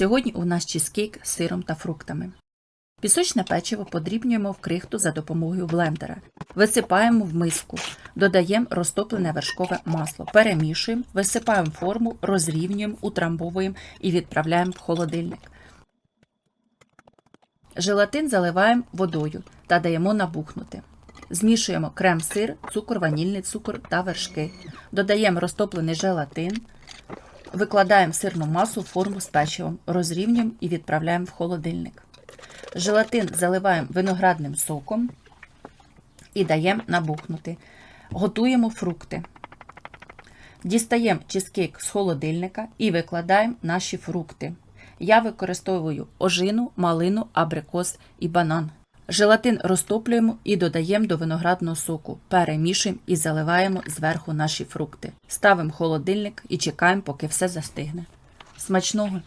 Сьогодні у нас чизкейк з сиром та фруктами. Пісочне печиво подрібнюємо в крихту за допомогою блендера. Висипаємо в миску, додаємо розтоплене вершкове масло, перемішуємо, висипаємо форму, розрівнюємо, утрамбовуємо і відправляємо в холодильник. Желатин заливаємо водою та даємо набухнути. Змішуємо крем-сир, цукор, ванільний цукор та вершки. Додаємо розтоплений желатин, викладаємо сирну масу в форму з печивом, розрівнюємо і відправляємо в холодильник. Желатин заливаємо виноградним соком і даємо набухнути. Готуємо фрукти. Дістаємо чизкейк з холодильника і викладаємо наші фрукти. Я використовую ожину, малину, абрикос і банан. Желатин розтоплюємо і додаємо до виноградного соку, перемішуємо і заливаємо зверху наші фрукти. Ставимо в холодильник і чекаємо, поки все застигне. Смачного!